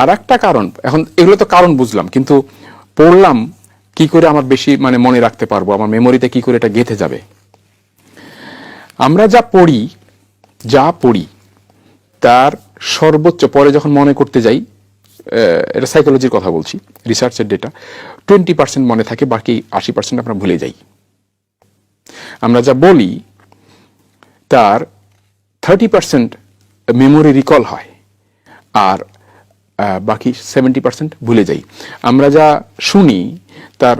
আর একটা কারণ, এখন এগুলো তো কারণ বুঝলাম, কিন্তু পড়লাম কি করে আমার বেশি মানে মনে রাখতে পারব, আমার মেমোরিতে কি করে এটা গেঁথে যাবে। আমরা যা পড়ি যা পড়ি, তার সর্বোচ্চ, পরে যখন মনে করতে যাই এটা সাইকোলজির কথা বলছি রিসার্চের ডেটা টোয়েন্টি পার্সেন্ট মনে থাকে, বাকি আশি পার্সেন্ট আমরা ভুলে যাই। আমরা যা বলি, তার থার্টি পার্সেন্ট মেমোরি রিকল হয়, আর বাকি সেভেন্টি পার্সেন্ট ভুলে যাই। আমরা যা শুনি তার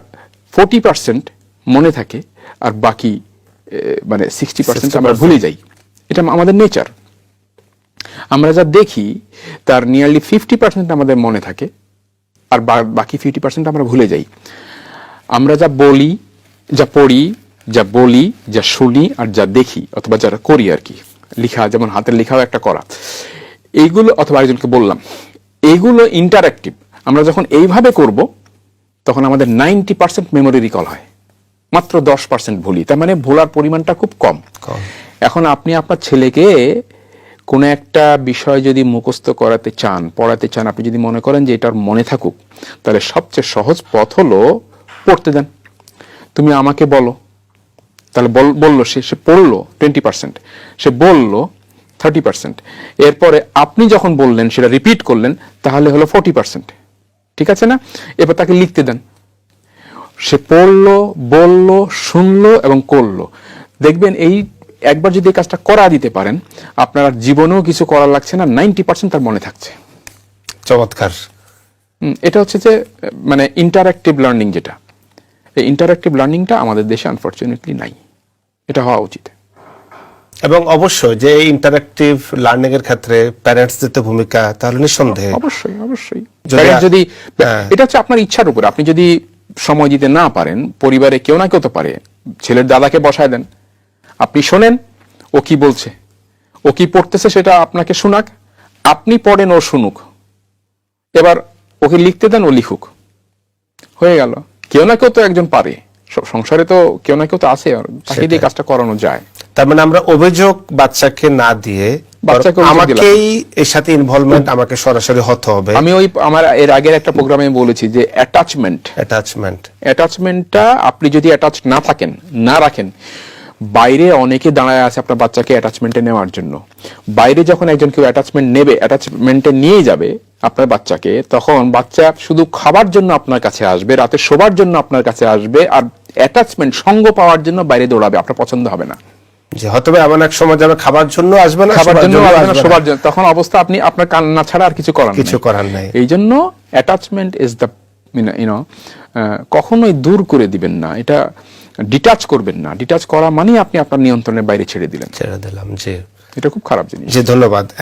ফোর্টি পার্সেন্ট মনে থাকে আর বাকি মানে সিক্সটি পার্সেন্ট আমরা ভুলে যাই। এটা আমাদের নেচার আমরা যা দেখি তার নিয়ারলি ফিফটি পার্সেন্ট আমাদের মনে থাকে আর বাকি ফিফটি পার্সেন্ট আমরা ভুলে যাই। আমরা যা বলি যা পড়ি যা বলি যা শুনি আর যা দেখি অথবা যারা করি আর কি লিখা যেমন হাতের লেখাও একটা করা। এইগুলো অথবা আরেকজনকে বললাম এইগুলো ইন্টারাক্টিভ আমরা যখন এইভাবে করব তখন আমাদের নাইনটি পার্সেন্ট মেমোরি রিকল হয়। মাত্র দশ পার্সেন্ট ভুলি তার মানে ভোলার পরিমাণটা খুব কম। এখন আপনি আপনার ছেলেকে কোনো একটা বিষয় যদি মুখস্থ করাতে চান পড়াতে চান আপনি যদি মনে করেন যে এটার মনে থাকুক তাহলে সবচেয়ে সহজ পথ হলো পড়তে দেন। তুমি আমাকে বলো। তাহলে বল- বলল সে সে পড়ল টোয়েন্টি পার্সেন্ট সে বলল থার্টি পার্সেন্ট এরপরে আপনি যখন বললেন সেটা রিপিট করলেন তাহলে হলো ফোর্টি পার্সেন্ট ঠিক আছে না? এবার তাকে লিখতে দেন। সে পড়ল বলল শুনলো এবং করল। দেখবেন এই একবার যদি এই কাজটা করা দিতে পারেন আপনার জীবনেও কিছু করা লাগছে না নাইনটি পার্সেন্ট তার মনে থাকছে। চমৎকার। এটা হচ্ছে যে মানে ইন্টারাক্টিভ লার্নিং যেটা। এই ইন্টারাক্টিভ লার্নিংটা আমাদের দেশে আনফর্চুনেটলি নাই। এটা হওয়া উচিত। এবং অবশ্যই যে ইন্টারাক্টিভ লার্নিং এর ক্ষেত্রে প্যারেন্টসদের তো ভূমিকা তাহলে নিঃসন্দেহে। অবশ্যই অবশ্যই। যদি- হ্যাঁ। এটা হচ্ছে আপনার ইচ্ছার উপর। আপনি যদি সময় দিতে না পারেন পরিবারে কেউ না কেউ তো পারে। ছেলের দাদাকে বসায় দেন। আপনি শোনেন ও কি বলছে? ও কি পড়তেছে সেটা আপনাকে শোনাক? আপনি পড়েন ও শুনুক। এবার ওকে লিখতে দেন ও লিখুক। হয়ে গেল। কেউ না কেউ তো একজন পারে। সংসারে তো কেউ না কেউ তো আছে আর তাকে দিয়ে কাজটা করানো যায়। তার মানে আমরা অভিযোগ বাচ্চাকে না দিয়ে। আমাকেই এর সাথে ইনভলভমেন্ট আমাকে সরাসরি হতে হবে। আমি ওই আমার এর আগের একটা প্রোগ্রামে বলেছি যে অ্যাটাচমেন্ট অ্যাটাচমেন্ট অ্যাটাচমেন্টটা আপনি যদি অ্যাটাচ না থাকেন না রাখেন বাইরে অনেকে দাঁড়ায় আছে আপনার বাচ্চাকে অ্যাটাচমেন্টে নেওয়ার জন্য। বাইরে যখন একজন কেউ অ্যাটাচমেন্ট নেবে অ্যাটাচমেন্টে নিয়ে যাবে আপনার বাচ্চাকে তখন বাচ্চা শুধু খাবার জন্য আপনার কাছে আসবে রাতে শোবার জন্য আপনার কাছে আসবে আর অ্যাটাচমেন্ট সঙ্গ পাওয়ার জন্য বাইরে দৌড়াবে আপনার পছন্দ হবে না। যে হয়তো এমন এক সময় যাবে খাবার জন্য আসবে না খাবার জন্য জন্য আসবে না আসবে জন্য। তখন অবস্থা আপনি আপনার কান্না ছাড়া আর কিছু করার কিছু করার নাই। এই জন্য অ্যাটাচমেন্ট ইজ দ্য ইউনো কখনোই দূর করে দিবেন না। এটা ডিটাচ করবেন না। ডিটাচ করা মানে আপনি আপনার নিয়ন্ত্রণের বাইরে ছেড়ে দিলেন। ছেড়ে দিলাম জি। এটা খুব খারাপ জিনিস। জি ধন্যবাদ।